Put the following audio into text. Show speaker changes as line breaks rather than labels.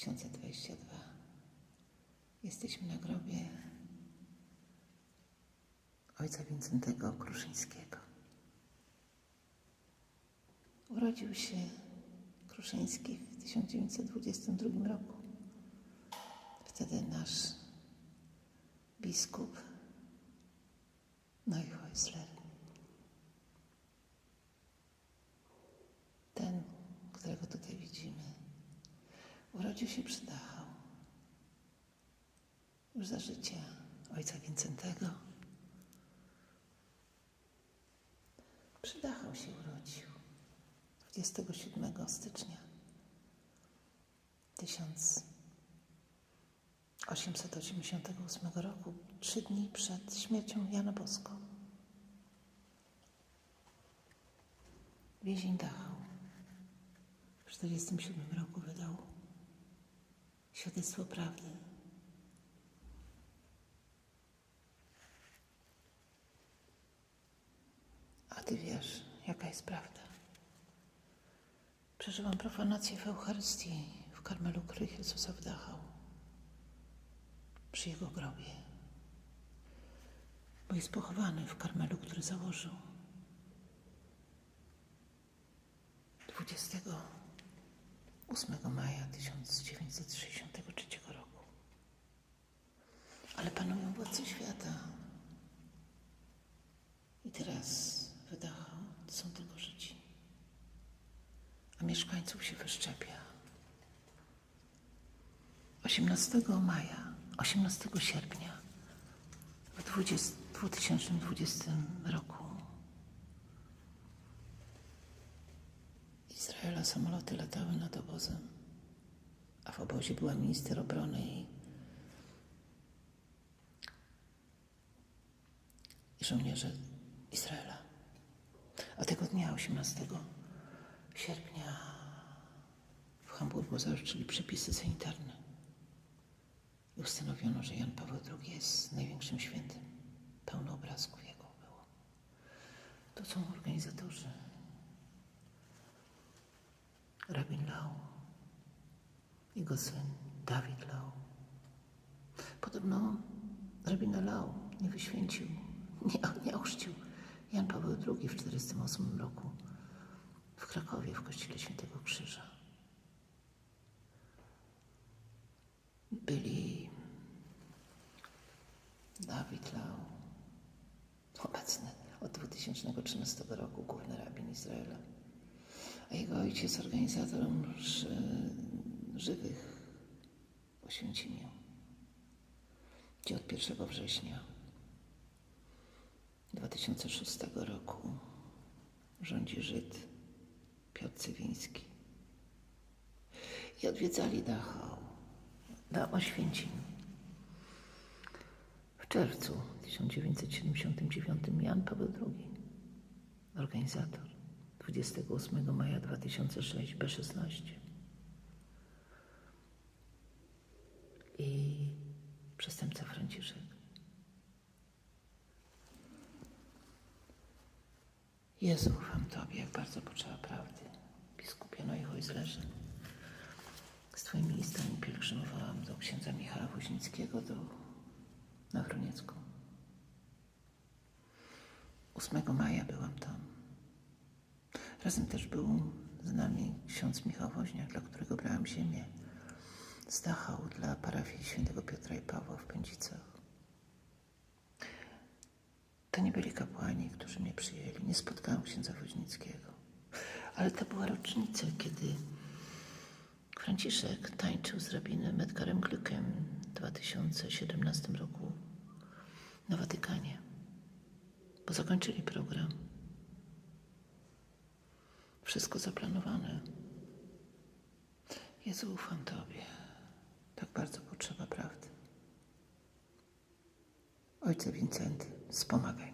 2022. Jesteśmy na grobie ojca Wincentego Kruszyńskiego. Urodził się Kruszyński w 1922 roku. Wtedy nasz biskup Neuhäusler, urodził się przy Dachau. Już za życia ojca Wincentego. Przy Dachau się urodził 27 stycznia 1888 roku, trzy dni przed śmiercią Jana Bosko. Więzień Dachau w 1947 roku wydał świadectwo prawdy. A ty wiesz, jaka jest prawda. Przeżyłam profanację w Eucharystii w Karmelu Krych Jezusa w Dachau. Przy jego grobie. Bo jest pochowany w Karmelu, który założył. 28 maja 1963 roku. Ale panują władcy świata. I teraz w Dachau są tylko Żydzi. A mieszkańców się wyszczepia. 18 maja, 18 sierpnia w 20, 2020 roku Izraela samoloty latały nad obozem, a w obozie była minister obrony i, i żołnierze Izraela. A tego dnia, 18 sierpnia, w Hamburgu zaostrzyli przepisy sanitarne i ustanowiono, że Jan Paweł II jest największym świętym. Pełno obrazków jego było. To są organizatorzy. Rabin Lau, jego syn Dawid Lau. Podobno rabina Lau nie wyświęcił, nie, nie ochrzcił Jan Paweł II w 1948 roku w Krakowie w kościele Świętego Krzyża. Byli Dawid Lau, obecny od 2013 roku główny rabin Izraela, a jego ojciec organizatorem ży, żywych w gdzie od 1 września 2006 roku rządzi Żyd Piotr Cywiński. I odwiedzali Dachau na Oświęcimiu. W czerwcu 1979 Jan Paweł II, organizator, 28 maja 2006 B16 i przestępca Franciszek. Jezu, ufam Tobie, jak bardzo potrzeba prawdy. Biskupie Neuhäuslerze. Z Twoimi listami pielgrzymowałam do księdza Michała Woźnickiego, do na Wroniecką. 8 maja byłam tam. Razem też był z nami ksiądz Michał Woźniak, dla którego brałam ziemię z Dachau dla parafii świętego Piotra i Pawła w Pędzicach. To nie byli kapłani, którzy mnie przyjęli. Nie spotkałam księdza Woźnickiego. Ale to była rocznica, kiedy Franciszek tańczył z rabinem Edgarem Glückem w 2017 roku na Watykanie, bo zakończyli program. Wszystko zaplanowane. Jezu, ufam Tobie. Tak bardzo potrzeba prawdy. Ojcze Wincenty, wspomagaj